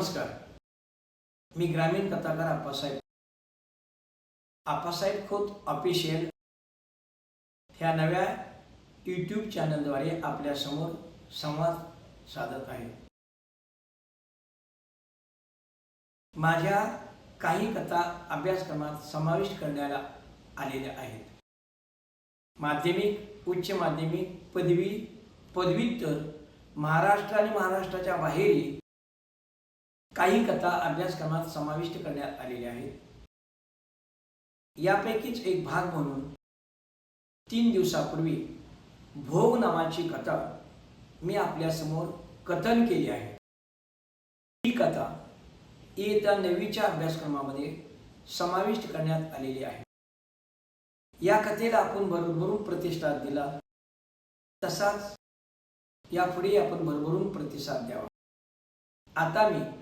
नमस्कार. मी ग्रामीण कथाकार आप्पासाहेब. आप्पासाहेब खोत ऑफिशियल ह्या नव्या यूट्यूब चॅनलद्वारे आपल्यासमोर संवाद साधत आहे. माझ्या काही कथा अभ्यासक्रमात समाविष्ट करण्याला आलेल्या आहेत. माध्यमिक उच्च माध्यमिक पदवी पदव्युत्तर महाराष्ट्र आणि महाराष्ट्राच्या बाहेरही काही कथा अभ्यासक्रमात समाविष्ट करण्यात आलेल्या आहेत. यापैकीच एक भाग म्हणून तीन दिवसापूर्वी भोग नावाची कथा मी आपल्यासमोर कथन केली आहे. ही कथा इयत्ता नववीच्या अभ्यासक्रमामध्ये समाविष्ट करण्यात आलेली आहे. या कथेला आपण भरभरून प्रतिसाद दिला. तसाच यापुढे आपण भरभरून प्रतिसाद द्यावा. आता मी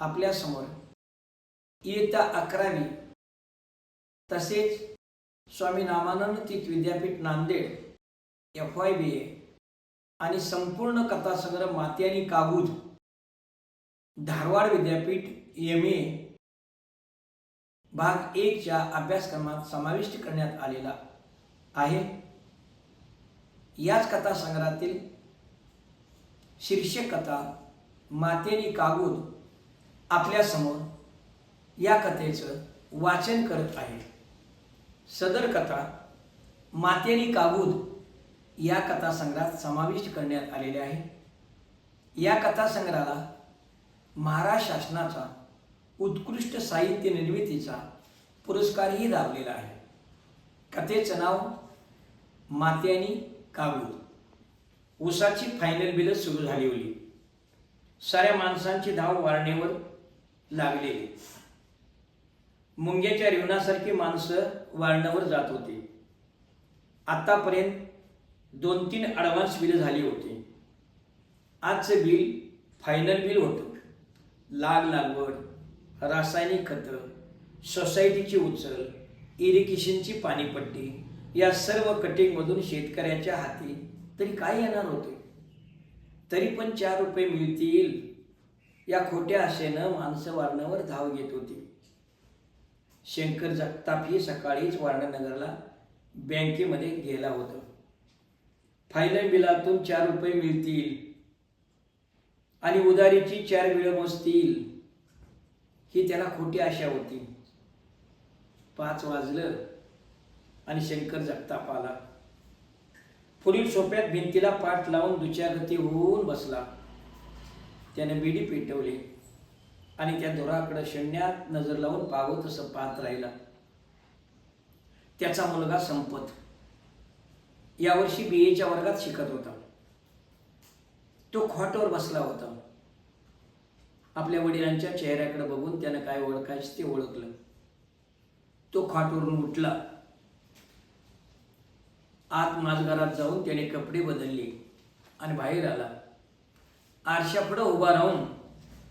आपल्यासमोर. इयत्ता अकरावी. तसेच स्वामी नामानंद तीर्थ विद्यापीठ Nanded F Y B A. आणि संपूर्ण कथासंग्रह माती आणि काबूद धारवाड विद्यापीठ एम ए. भाग एकच्या अभ्यासक्रमात समाविष्ट करण्यात आलेला आहे. याच कथासंग्रहातील शीर्षक कथा मातेनी काबूद आपल्यासमोर या कथेचं वाचन करत आहे. सदर कथा मातेनी काबूद या कथासंग्रहात समाविष्ट करण्यात आलेले आहे. या कथासंग्रहाला महाराष्ट्र शासनाचा उत्कृष्ट साहित्य निर्मितीचा पुरस्कारही लाभलेला आहे. कथेचं नाव मात्यानी काबूद ऊसाची फायनल बिलं सुरू झाली होती. साऱ्या माणसांची धाव वारणेवर लागलेली. मुंग्याच्या रिवणासारखी माणसं वारणेवर जात होती. आतापर्यंत दोन तीन ॲडव्हान्स बिल झाली होती. आजचं बिल फायनल बिल होतं. लाग लागवड रासायनिक खतं सोसायटीची उचल इरिगेशनची पाणीपट्टी या सर्व कटिंगमधून शेतकऱ्याच्या हाती तरी काय येणार होते? तरी पण चार रुपये मिळतील. या खोट्या आशेनं माणसं वारणावर धाव घेत होती. शंकर जगताप ही सकाळीच वारणनगरला बँकेमध्ये गेला होता. फायनल बिलातून चार रुपये मिळतील आणि उदारीची चार बिळं मोजतील ही त्याला खोटी आशा होती. पाच वाजलं आणि शंकर जगताप आला. पुढील सोप्यात भिंतीला पाठ लावून दुचारगती होऊन बसला. त्याने बिडी पेटवली. आणि त्या धुराकडे शून्यात नजर लावून पाहत तसं पाहत राहिला. त्याचा मुलगा संपत. यावर्षी बी एच्या वर्गात शिकत होता. तो खॉटवर बसला होता. आपल्या वडिलांच्या चेहऱ्याकडे बघून त्यानं काय ओळखायचं ते ओळखलं. तो खाटवरून उठला. आत माझघरात जाऊन त्याने कपडे बदलले आणि बाहेर आला. आरशापुढं उभा राहून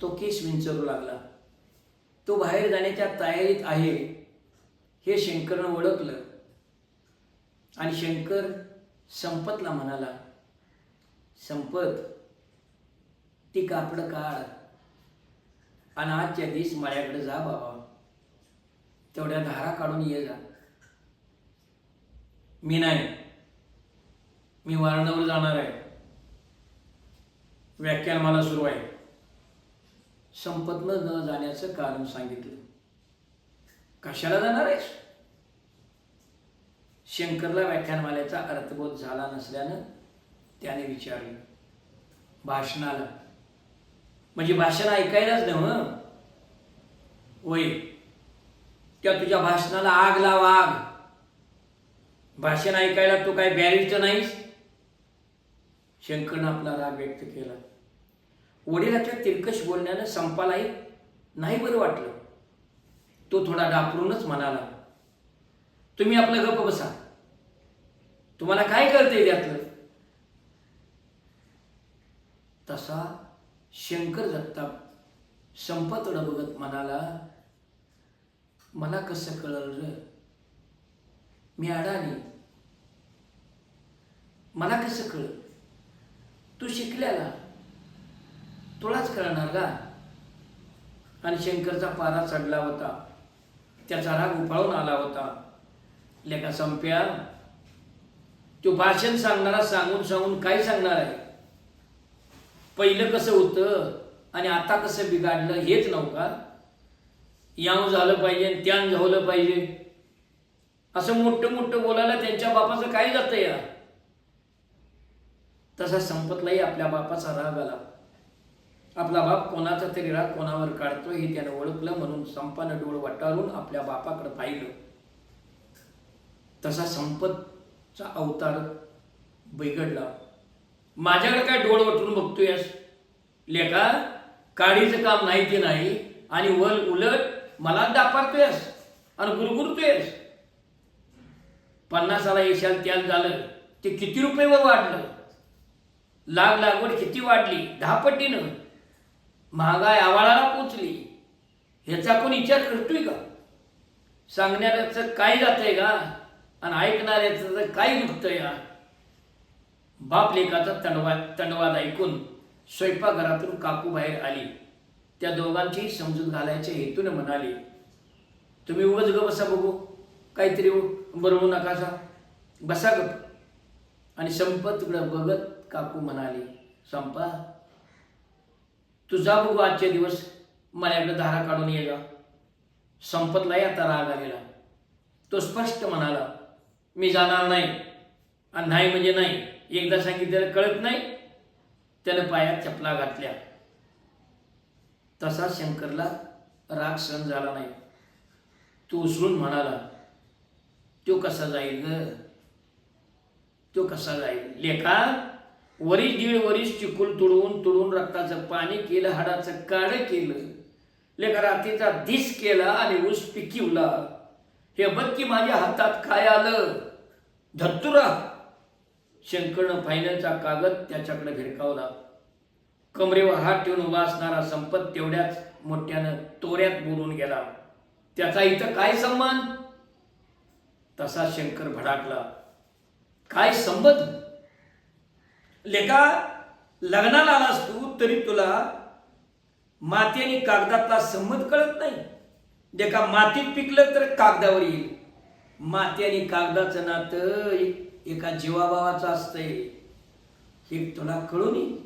तो केस विंचरू लागला. तो बाहेर जाण्याच्या तयारीत आहे हे शंकरनं ओळखलं. आणि शंकर संपतला म्हणाला संपत ती कापडं काढ. आणि आजच्या दिस माळ्याकडे जा बाबा. तेवढ्या धारा काढून ये जा. मी नाही. मी वारणावर जाणार आहे. व्याख्यान मला सुरू आहे. संपतलं न जाण्याचं कारण सांगितलं. कशाला जाणार आहेस? शंकरला व्याख्यानमालेचा अर्थबोध झाला नसल्यानं त्याने विचारलं. भाषणाला. म्हणजे भाषण ऐकायलाच नव्ह होय. त्या तुझ्या भाषणाला आग लाव आग. भाषण ऐकायला तू काय बॅरिस्टर नाहीस? शंकरनं आपला राग व्यक्त केला. वडिलाच्या तिरकश बोलण्यानं संपालाही नाही बरं वाटलं. तो थोडा डापरूनच म्हणाला तुम्ही आपलं गप्प बसा. तुम्हाला काय करते त्यातलं? तसा शंकर जगताप संपत बघत म्हणाला मला कसं कळलं र? मी अडाणी. मला कसं कळ तू शिकल्याला तुलाच कळणार का? आणि शंकरचा पारा चढला होता. त्याचा राग उफाळून आला होता. लेखा संप्या तो भाषण सांगणारा सांगून सांगून काय सांगणार आहे? पहिलं कसं होतं आणि आता कसं बिघाडलं हेच नव्हता याव झालं पाहिजे आणि त्यान झालं पाहिजे. असं मोठं मोठं बोलायला त्यांच्या बापाचं काय जातं या? तसा संपतलाही आपल्या बापाचा राग आला. आपला बाप कोणाचा तरी राग कोणावर काढतो हे त्यानं ओळखलं म्हणून संपानं डोळ वटारून आपल्या बापाकडे पाहिलं. तसा संपतचा अवतार बिघडला. माझ्याकडे काय डोळ वटून बघतोयस? लेखा काडीचं काम नाही ते नाही आणि वल उलट मला दापारतोयस आणि गुरगुरतोयस. पन्नासाला येशाल त्याल झालं. ते किती रुपयेवर वाढलं? लाग लागवड किती वाढली? दहा पटीनं. महागाई आवाळाला पोचली. ह्याचा कोण विचार करतोय का? सांगणाऱ्याचं काय जातंय का? आणि ऐकणाऱ्याचं तर काय दुखतंय या बाप लेखाचा तंडवा तंडवाद ऐकून स्वयंपाकघरातून काकू बाहेर आली. त्या दोघांची समजूत घालायच्या हेतूने म्हणाली तुम्ही उगच ग बसा बघू. काहीतरी बरवू नकासा बसा गप आणि संपत तिकडं बघत काकू म्हणाली संपा तुझा बघू आजचे दिवस. माझ्याकडे धारा काढून ये संपतलाही आता राग आलेला. तो स्पष्ट म्हणाला मी जाणार नाही. आणि नाही म्हणजे नाही. एकदा सांगितलेलं कळत नाही. त्यानं पायात चपला घातल्या. तसा शंकरला राग सहन झाला नाही. तो उसळून म्हणाला तो कसा जाईल ग? तो कसा जाईल? लेखा वरीस दीड वरीस चिकूल तुडवून तुडवून रक्ताचं पाणी केलं हाडाचं काळ केलं. लेखा रात्रीचा दिस केला आणि ऊस पिकिवला. हे बघ की माझ्या हातात काय आलं? धत्तुरा. शंकरनं फायनलचा कागद त्याच्याकडे भिरकावला. कमरेवर हात ठेवून उभा असणारा संपत तेवढ्याच मोठ्यानं तोऱ्यात बोलून गेला. त्याचा इथं काय सन्मान तसा शंकर भडाकला. काय संबंध? लेखा लग्नाला आलास तू तरी तुला माती आणि कागदातला संबंध कळत नाही. लेखा मातीत पिकलं तर कागदावर येईल. माती आणि कागदाचं नातं एका जीवाभावाचं असतंय. हे तुला कळून येईल.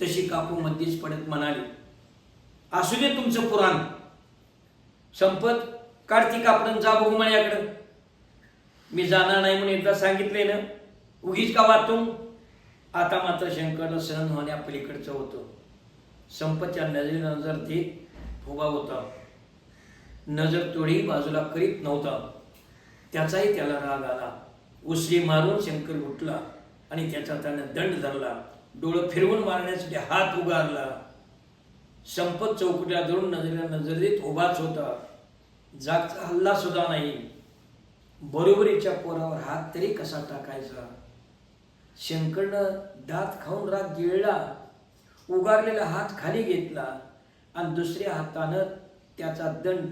तशी काकू मध्येच पडत म्हणाली असू दे तुमचं पुराण. संपत काढती कापडून जा बघू माझ्याकडं मी जाणार नाही म्हणून एकदा सांगितले ना उगीच का वाचून? आता मात्र शंकरला सहन होण्या पलीकडचं होतं. संपतच्या नजरे नजर देत उभा होता. नजर तोडी बाजूला करीत नव्हता. त्याचाही त्याला राग आला. उसरी मारून शंकर उठला आणि त्याचा त्यानं दंड धरला. डोळं फिरवून मारण्यासाठी हात उगारला. संपत चौकट्या धरून नजरेला नजर देत उभाच होता. जागचा हल्ला सुद्धा नाही. बरोबरीच्या पोरावर हात तरी कसा टाकायचा? शंकरनं दात खाऊन राग गिळला उगारलेला हात खाली घेतला आणि दुसऱ्या हातानं त्याचा दंड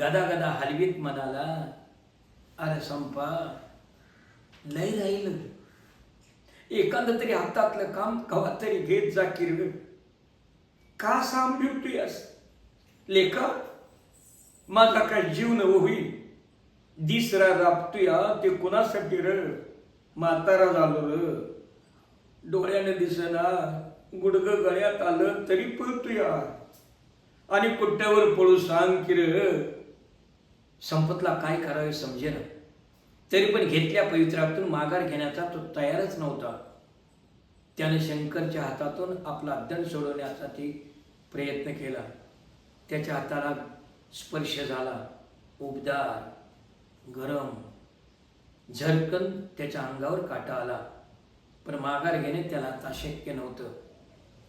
गदा गदा हलवीत म्हणाला अरे संपा लय जाईल एखादं तरी हातातलं काम कवा तरी घेत जा किरग का सांभाळतोयस लेखा माझा काय जीव न होईल? दिसरा राबतोया ते कुणासाठी र? म्हातारा झालो र. डोळ्याने दिसेना गुडग गळ्यात आलं तरी पळतोया आणि कुट्ट्यावर पळू सांग की र. संपतला काय करावे समजेना. तरी पण घेतल्या पवित्रातून माघार घेण्याचा तो तयारच नव्हता. त्याने शंकरच्या हातातून आपला दण सोडवण्यासाठी प्रयत्न केला. त्याच्या हाताला स्पर्श झाला. उबदार गरम झरकन त्याच्या अंगावर काटा आला. पण माघार घेणे त्याला आता शक्य नव्हतं.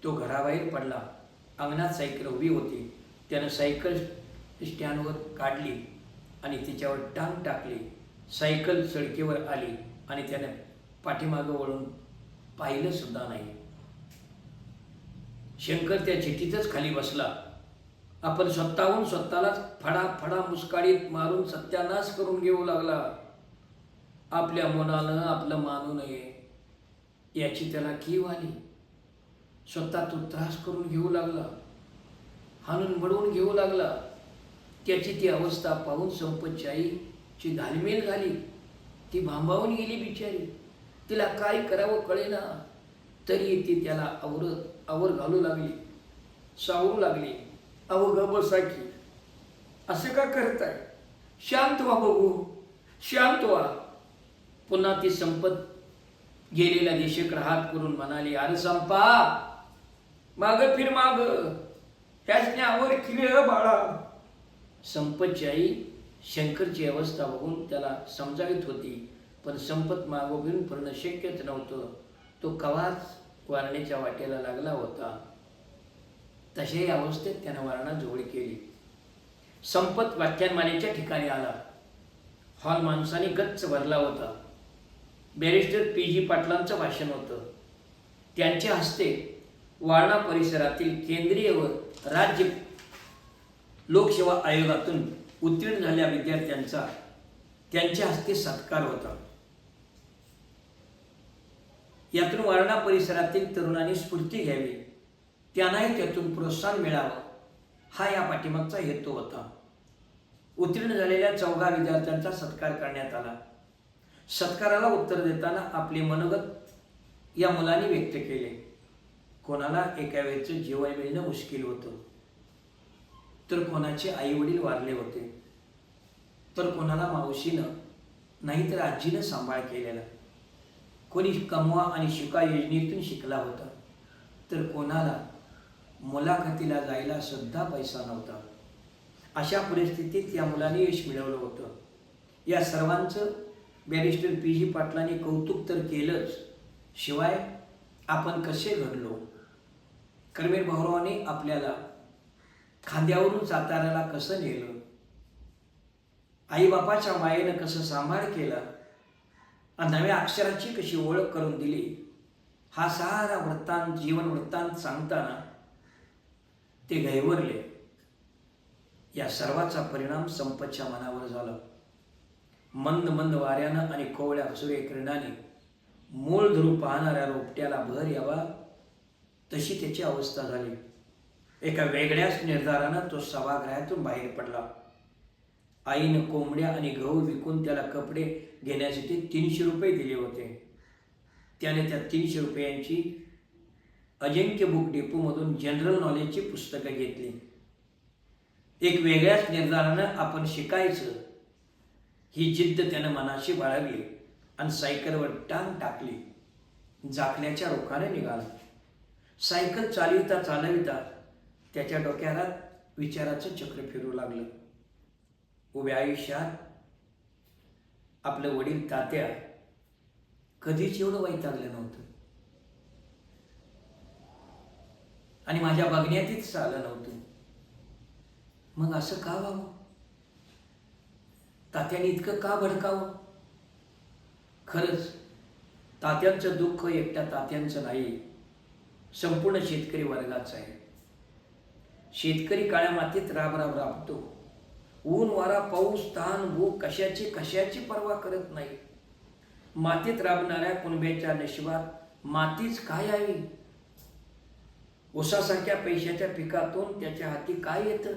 तो घराबाहेर पडला. अंगणात सायकल उभी होती. त्यानं सायकल स्टँडवर काढली आणि तिच्यावर टांग टाकली. सायकल सडकेवर आली आणि त्याने पाठीमागं वळून पाहिलं सुद्धा नाही. शंकर त्या चिठीतच खाली बसला. आपण स्वतःहून स्वतःलाच फडा फडा मारून सत्यानाश करून घेऊ लागला. आपल्या मनानं आपलं मानू नये. याची त्याला कीव आली. स्वतः तो त्रास करून घेऊ लागला. हाणून मडवून घेऊ लागला. त्याची ती अवस्था पाहून संपतची आईची घालमेल झाली. ती भांबावून गेली बिचारी. तिला काय करावं कळेना. तरी ती त्याला आवर आवर घालू लागली. सावरू लागली. अहो ग असं का करताय? शांत व्हा बघू. शांत व्हा. पुन्हा ती संपत गेलेला देशक हात करून म्हणाली अरे संपा माग फिर माग. त्याच आवर किरे बाळा. संपतची आई शंकरची अवस्था बघून त्याला समजावीत होती पण संपत मागोबीन फिरणं शक्यच नव्हतं. तो कवाच वारणेच्या वाटेला लागला होता. तशाही अवस्थेत त्यानं वारणा जोड केली. संपत व्याख्यानमालेच्या ठिकाणी आला. हॉल माणसाने गच्च भरला होता. Barrister P. जी. पाटलांचं भाषण होतं. त्यांच्या हस्ते वारणा परिसरातील केंद्रीय व राज्य लोकसेवा आयोगातून उत्तीर्ण झालेल्या विद्यार्थ्यांचा त्यांच्या हस्ते सत्कार होता. यातून वारणा परिसरातील तरुणांनी स्फूर्ती घ्यावी. त्यांनाही त्यातून प्रोत्साहन मिळावं हा या पाठिमागचा हेतू होता. उत्तीर्ण झालेल्या चौघा विद्यार्थ्यांचा सत्कार करण्यात आला. सत्काराला उत्तर देताना आपले मनोगत या मुलांनी व्यक्त केले. कोणाला एका वेळचं जेवण मिळणं मुश्किल होतं. तर कोणाचे आई वडील वारले होते. तर कोणाला मावशीनं नाहीतर आजीनं सांभाळ केलेला. कोणी कमवा आणि शिका योजनेतून शिकला होता. तर कोणाला मुलाखतीला जायला सुद्धा पैसा नव्हता. अशा परिस्थितीत या मुलाने यश मिळवलं होतं. या सर्वांचं बॅरिस्टर पी. जी. पाटलांनी कौतुक तर केलंच. शिवाय आपण कसे घडलो? कर्मीर भाऊरावाने आपल्याला खांद्यावरून साताऱ्याला कसं नेलं? आईबापाच्या मायेनं कसं सांभाळ केला? आणि नव्या अक्षराची कशी ओळख करून दिली? हा सारा वृत्तांत जीवन वृत्तांत सांगताना ते गैवरले या सर्वाचा परिणाम संपतच्या मनावर झाला. मंद मंद वाऱ्यानं आणि कोवळ्या सूर्यकिरणाने मूळ धरू पाहणाऱ्या रोपट्याला भर यावा तशी त्याची अवस्था झाली. एका वेगळ्याच निर्धारानं तो सभागृहातून बाहेर पडला. आईनं कोंबड्या आणि गहू विकून त्याला कपडे घेण्यासाठी तीनशे रुपये दिले होते. त्याने त्या तीनशे रुपयांची अजिंक्य बुक डेपोमधून जनरल नॉलेजची पुस्तकं घेतली. एक वेगळ्याच निर्धारानं आपण शिकायचं ही जिद्द त्यानं मनाशी बाळगली आणि सायकलवर टांग टाकली. जाकल्याच्या रोखाने निघाला. सायकल चालविता चालविता त्याच्या डोक्याला विचाराचं चक्र फिरू लागलं. उभ्या आयुष्यात आपलं वडील तात्या कधीच एवढं वैतागलं नव्हतं. आणि माझ्या बघण्यातच आलं नव्हतं. मग असं का व्हावं? तात्याने इतकं का भडकावं? खरंच तात्यांचं दुःख एकट्या तात्यांचं नाही संपूर्ण शेतकरी वर्गाचं आहे. शेतकरी काळ्या मातीत राब राब राबतो. ऊन वारा पाऊस ताण भूक कशाची कशाची पर्वा करत नाही. मातीत राबणाऱ्या कुणब्याच्या नशिबात मातीच काय आहे? उसासारख्या पैशाच्या पिकातून त्याच्या हाती काय येतं?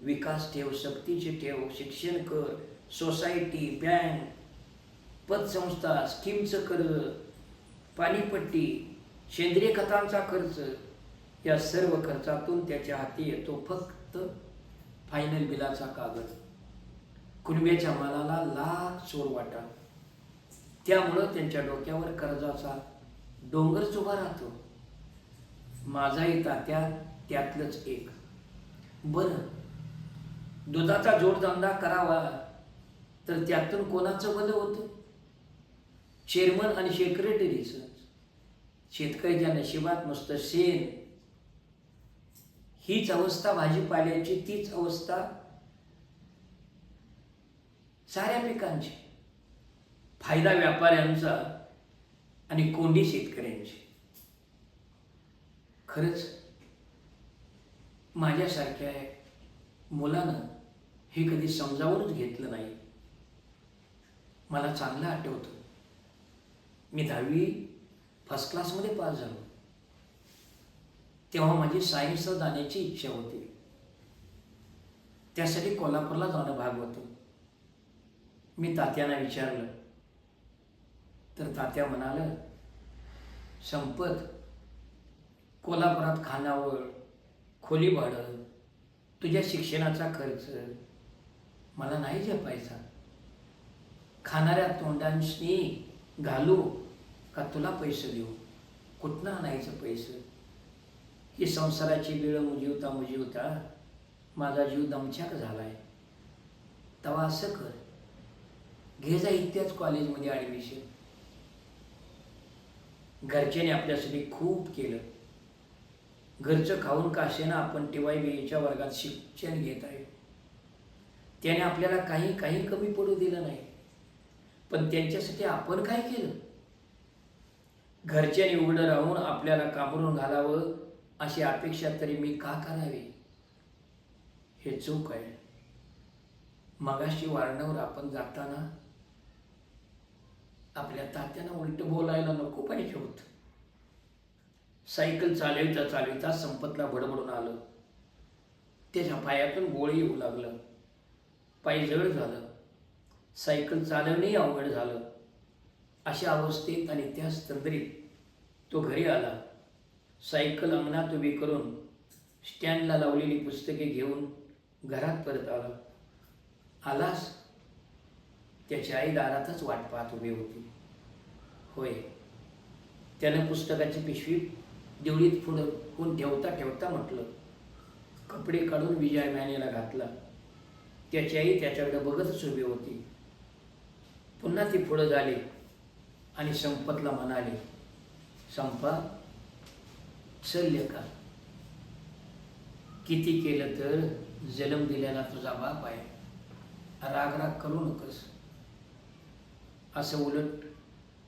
विकास ठेव सक्तीचे ठेव शिक्षण कर सोसायटी बँक पतसंस्था स्कीमचं कर्ज पाणीपट्टी सेंद्रिय खतांचा खर्च या सर्व खर्चातून त्याच्या हाती येतो फक्त फायनल बिलाचा कागद. कुणब्याच्या मालाला लाख चोर वाटा. त्यामुळं त्यांच्या डोक्यावर कर्जाचा डोंगरच उभा राहतो. माझाही तात्या त्यातलंच एक. बरं दुधाचा जोडधंदा करावा तर त्यातून कोणाचं भलं होतं? चेअरमन आणि सेक्रेटरीचं शेतकऱ्याच्या नशिबात नुसतं शेण. हीच अवस्था भाजीपाल्याची तीच अवस्था साऱ्या पिकांची. फायदा व्यापाऱ्यांचा आणि कोंडी शेतकऱ्यांची. खरंच माझ्यासारख्या मुलानं हे कधी समजावूनच घेतलं नाही. मला चांगलं आठवतं. मी दहावी फर्स्ट क्लासमध्ये पास झालो. तेव्हा माझी सायन्सला जाण्याची इच्छा होती. त्यासाठी कोल्हापूरला जाणं भाग होतं. मी तात्यांना विचारलं. तर तात्या म्हणालं संपत कोल्हापुरात खानावळ खोली भाडं तुझ्या शिक्षणाचा खर्च मला नाही जपायचा खाणाऱ्या तोंडांशी घालू का तुला पैसे देऊ? कुठनं आणायचं पैसे? ही संसाराची वेळ मुजीवता मुजीवता माझा जीव दमछाक झालाय. तेव्हा असं कर. घे जा इतक्याच कॉलेजमध्ये ॲडमिशन घरच्याने आपल्यासाठी खूप केलं. घरचं खाऊन काशेनं आपण टीवाय बीच्या वर्गात शिक्षण घेत आहे. त्याने आपल्याला काही काही कमी पडू दिलं नाही. पण त्यांच्यासाठी आपण काय केलं? घरच्याने उघडं राहून आपल्याला काबरून घालावं अशी अपेक्षा तरी मी का करावी? हे चूक आहे. मगाशी वारणावर आपण जाताना आपल्या तात्यानं उलट बोलायला नको पाहिजे होत. सायकल चालविता चालविता संपतला भडबडून आलं. त्याच्या पायातून गोळी येऊ लागलं. पाय झालं. सायकल चालवणंही अवघड झालं. अशा अवस्थेत आणि त्याच तंद्रीत तो घरी आला. सायकल अंगणात उभी करून स्टँडला लावलेली पुस्तके घेऊन घरात परत आला. आलास त्याची आई दारातच वाट पाहत उभी होती. होय त्यानं पुस्तकाची पिशवी देवळीत पुढं कोण ठेवता ठेवता म्हटलं. कपडे काढून विजय मॅनेला घातला. त्याची आई त्याच्याकडे बघतच उभी होती. पुन्हा ती पुढं झाली आणि संपतला म्हणाले संपा चल का किती केलं तर जन्म दिलेला तुझा बाप आहे. राग राग करू नकोस. असं उलट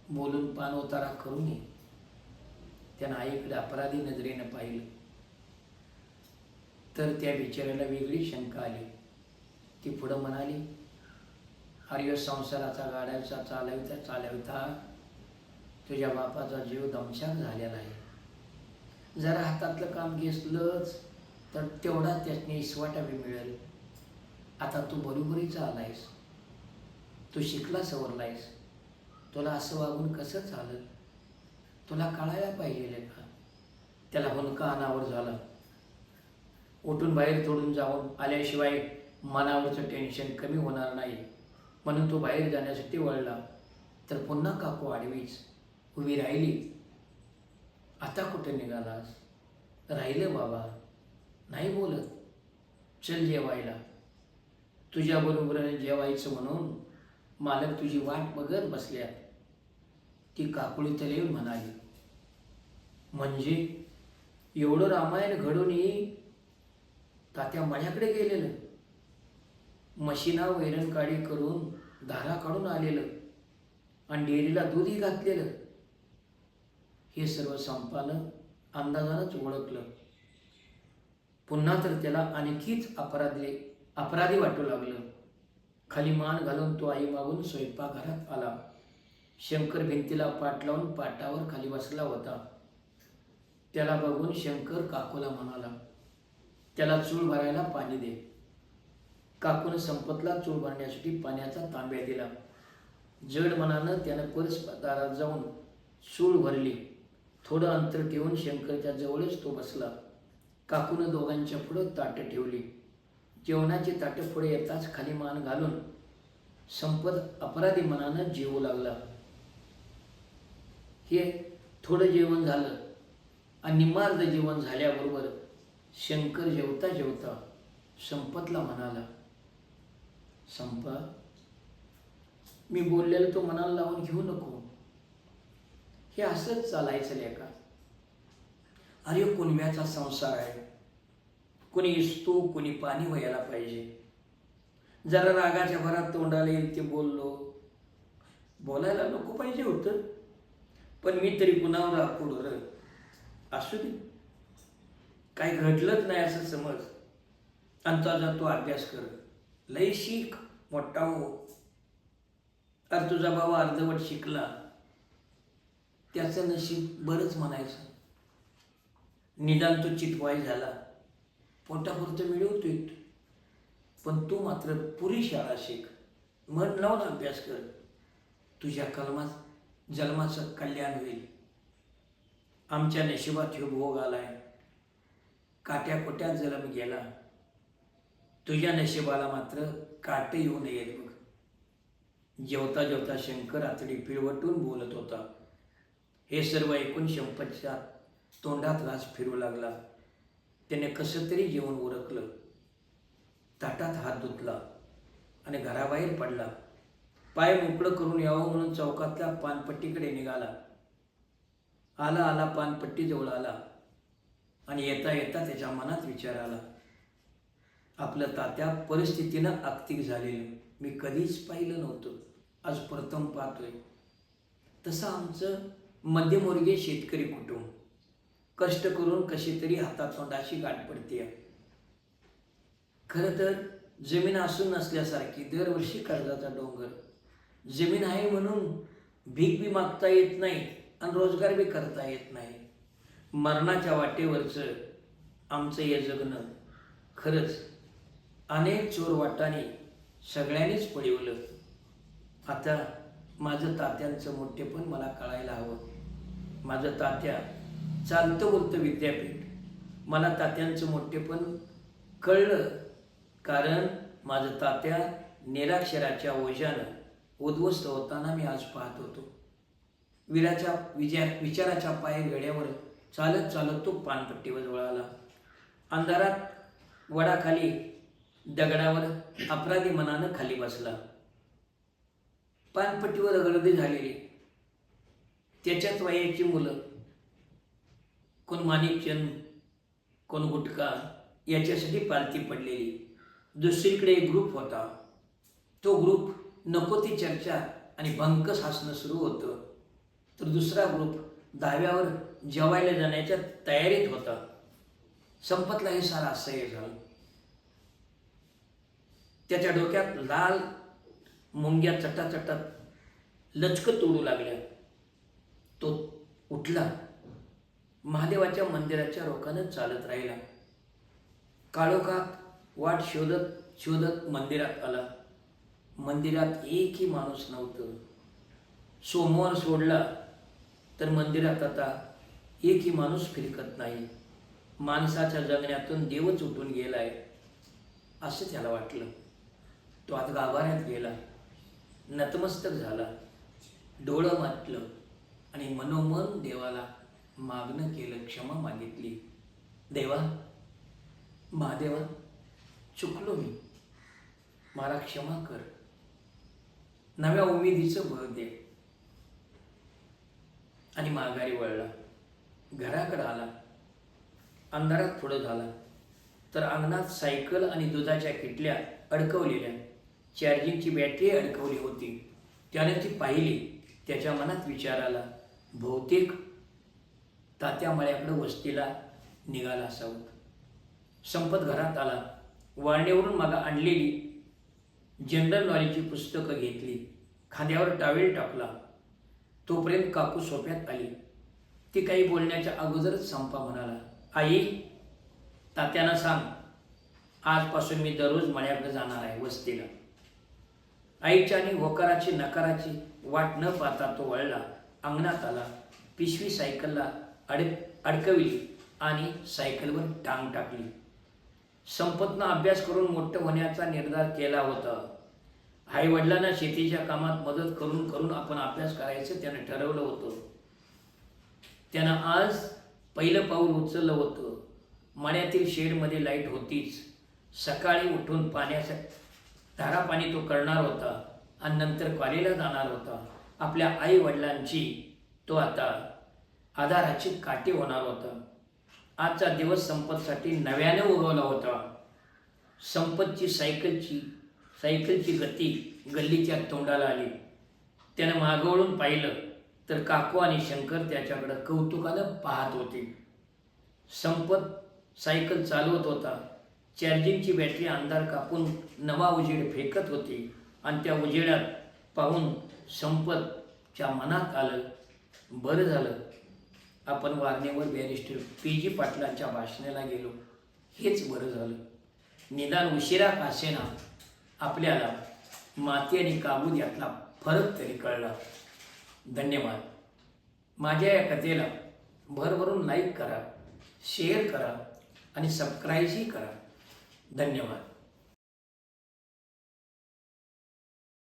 बोलून पान उतारा करू नये त्यानं आईकडे अपराधी नजरेनं पाहिलं. तर त्या बिचाऱ्याला वेगळी शंका आली. ती पुढं म्हणाली आर्य संसाराचा गाड्याचा चालविता चालविता तुझ्या बापाचा जीव दमशाक झालेला आहे. जरा हातातलं काम घेतलंच तर तेवढा त्यातनी इसवाटा मिळेल. आता तू बरोबरीचा आलायस. तू शिकला सवरलायस. तुला असं वागून कसं चाललं? तुला कळायला पाहिजे का? त्याला हुलका अनावर झाला. उठून बाहेर तोडून जाऊन आल्याशिवाय मनावरचं टेन्शन कमी होणार नाही. म्हणून तो बाहेर जाण्यासाठी वळला. तर पुन्हा काकू आडवीच उभी राहिली. आता कुठे निघालास? राहिलं बाबा. नाही बोलत. चल जेवायला. तुझ्याबरोबर जेवायचं म्हणून मालक तुझी वाट बघत बसल्या. ती काकुळी तर येऊन म्हणाली म्हणजे एवढं रामायण घडून तात्या माझ्याकडे गेलेलं? मशीना वैरण काढी करून धारा काढून आलेलं आणि डेअरीला दूधही घातलेलं. हे सर्व संपानं अंदाजानंच ओळखलं. पुन्हा तर त्याला आणखीच अपराधी अपराधी वाटू लागलं. खाली मान घालून तो आई मागून स्वयंपाकघरात आला. शंकर भिंतीला पाठ लावून पाटावर खाली बसला होता. त्याला बघून शंकर काकूला म्हणाला त्याला चूळ भरायला पाणी दे. काकून संपतला चूळ भरण्यासाठी पाण्याचा तांब्या दिला. जड मनानं त्यानं परस दारात जाऊन चूळ भरली. थोडं अंतर ठेवून शंकरच्या जवळच तो बसला. काकून दोघांच्या पुढं ताटं ठेवली. जेवणाची ताटं पुढे येताच खाली मान घालून संपत अपराधी मनानं जेवू लागला. हे थोडं जेवण झालं आणि निमार्द जेवण झाल्याबरोबर शंकर जेवता जेवता संपतला म्हणाला संपा. मी बोललेलं तो मनाला लावून घेऊ नको. हे असंच चालायचं लेका अरे कुणव्याचा संसार आहे. कुणी इसतो कुणी पाणी व्हायला पाहिजे. जरा रागाच्या भरात तोंडाला येईल ते बोललो. बोलायला नको पाहिजे होतं. पण मी तरी कुणावर राखूड असू दे. काही घडलंच नाही असं समज. आणि तुझा तो अभ्यास कर. लय शिक मोठा हो. अरे तुझा बाबा अर्धवट शिकला. त्याचं नशीब बरंच म्हणायचं. निदान तो चितवाय झाला. पोटापुरतं मिळवतोय पण तू मात्र पुरी शाळा शिक. मन लावून अभ्यास कर. तुझ्या कलमात जन्माचं कल्याण होईल. आमच्या नशिबात ह्यो भोग आलाय. काट्याकोट्यात जन्म गेला. तुझ्या नशिबाला मात्र काट येऊ नये बघ. जेवता जेवता शंकर आतडी पिळवटून बोलत होता. हे सर्व ऐकून शंपतच्या तोंडात लाच फिरू लागला. त्याने कसं तरी जेवण उरकलं. ताटात हात धुतला आणि घराबाहेर पडला. पाय मोकळं करून यावं म्हणून चौकातल्या पानपट्टीकडे निघाला. आला आला पानपट्टी जवळ आला आणि येता येता त्याच्या मनात विचार आला. आपलं तात्या परिस्थितीनं आक्तिक झालेलं. मी कधीच पाहिलं नव्हतं. आज प्रथम पाहतोय. तसं आमचं मध्यमवर्गीय शेतकरी कुटुंब. कष्ट करून कशी तरी हातातोंडाशी गाठ पडते. खरं तर जमीन असून नसल्यासारखी दरवर्षी कर्जाचा डोंगर. जमीन आहे म्हणून भीक बी मागता येत नाही आणि रोजगार बी करता येत नाही. मरणाच्या वाटेवरचं आमचं हे जगणं खरंच अनेक चोर वाटाने सगळ्यांनीच पळवलं. आता माझं तात्यांचं मोठेपण मला कळायला हवं. माझं तात्या चालतं बोलतं विद्यापीठ. मला तात्यांचं मोठेपण कळलं कारण माझं तात्या निराक्षराच्या ओझ्यानं उद्ध्वस्त होताना मी आज पाहत होतो. विराच्या विजया विचाराच्या पाय गड्यावर चालत चालत तो पानपट्टीवर जवळ आला अंधारात वडाखाली दगडावर अपराधी मनानं खाली बसला. पानपट्टीवर गर्दी झालेली. त्याच्यात वयाची मुलं. कोण माणिकचंद कोण गुटका याच्यासाठी पालती पडलेली. दुसरीकडे एक ग्रुप होता. तो ग्रुप नको ती चर्चा आणि भंकस हसणं सुरू होतं. तर दुसरा ग्रुप दहाव्यावर जेवायला जाण्याच्या तयारीत होता. संपतला हे सारा असह्य झालं. त्याच्या डोक्यात लाल मुंग्या चटाचटात लचकत तोडू लागल्या. तो उठला. महादेवाच्या मंदिराच्या रोखानं चालत राहिला. काळोखात वाट शोधत शोधत मंदिरात आला. मंदिरात एकही माणूस नव्हतं. सोमवार सोडला तर मंदिरात आता एकही माणूस फिरकत नाही. माणसाच्या जगण्यातून देवच उठून गेलाय असं त्याला वाटलं. तो आज गाभाऱ्यात गेला. नतमस्तक झाला. डोळं मातलं आणि मनोमन देवाला मागणं केलं क्षमा मागितली. देवा महादेवा चुकलो मी. मला क्षमा कर. नव्या उमेदीचं बळ दे. आणि माघारी वळला. घराकडे आला. अंधारात पुढं झाला. तर अंगणात सायकल आणि दुधाच्या किटल्या अडकवलेल्या. चार्जिंगची बॅटरी अडकवली होती. त्याने ती पाहिली. त्याच्या मनात विचार आला. बहुतेक तात्या मळ्याकडं वस्तीला निघाला असावं. संपत घरात आला. वाळणीवरून मागा आणलेली जनरल नॉलेजची पुस्तकं घेतली. खांद्यावर टावेल टाकला. तोपर्यंत काकू सोप्यात आली. ती काही बोलण्याच्या अगोदरच संपा म्हणाला आई तात्यानं सांग आजपासून मी दररोज मळ्याकडे जाणार आहे वस्तीला. आईच्या आणि होकाराची नकाराची वाट न पाहता तो वळला. अंगणात आला. पिशवी सायकलला अड अडकविली आणि सायकलवर टांग टाकली. संपतनं अभ्यास करून मोठं होण्याचा निर्धार केला होता. आई वडिलांना शेतीच्या कामात मदत करून करून आपण अभ्यास करायचं त्यानं ठरवलं होतं. त्यानं आज पहिलं पाऊल उचललं होतं. मण्यातील शेडमध्ये लाइट होतीच. सकाळी उठून पाण्यासाठी धारा पाणी तो करणार होता आणि नंतर कॉलेजला जाणार होता. आपल्या आई वडिलांची तो आता आधाराची काठी होणार होता. आजचा दिवस संपतसाठी नव्याने उगवला होता. संपतची सायकलची सायकलची गती गल्लीच्या तोंडाला आली. त्यानं मागवळून पाहिलं तर काकू आणि शंकर त्याच्याकडं कौतुकानं पाहत होते. संपत सायकल चालवत होता. चार्जिंगची बॅटरी अंधार कापून नवा उजेड फेकत होती. आणि त्या उजेडात पाहून संपतच्या मनात आलं बरं झालं. आपण वारणेवर बॅरिस्टर पी जी पाटलांच्या भाषणाला गेलो. हेच बरं झालं. निदान उशिरा कासेना आपल्याला माती आणि काबूद यातला फरक तरी कळला. धन्यवाद. माझ्या या कथेला भरभरून लाईक करा शेअर करा आणि सबस्क्राईबही करा. धन्यवाद.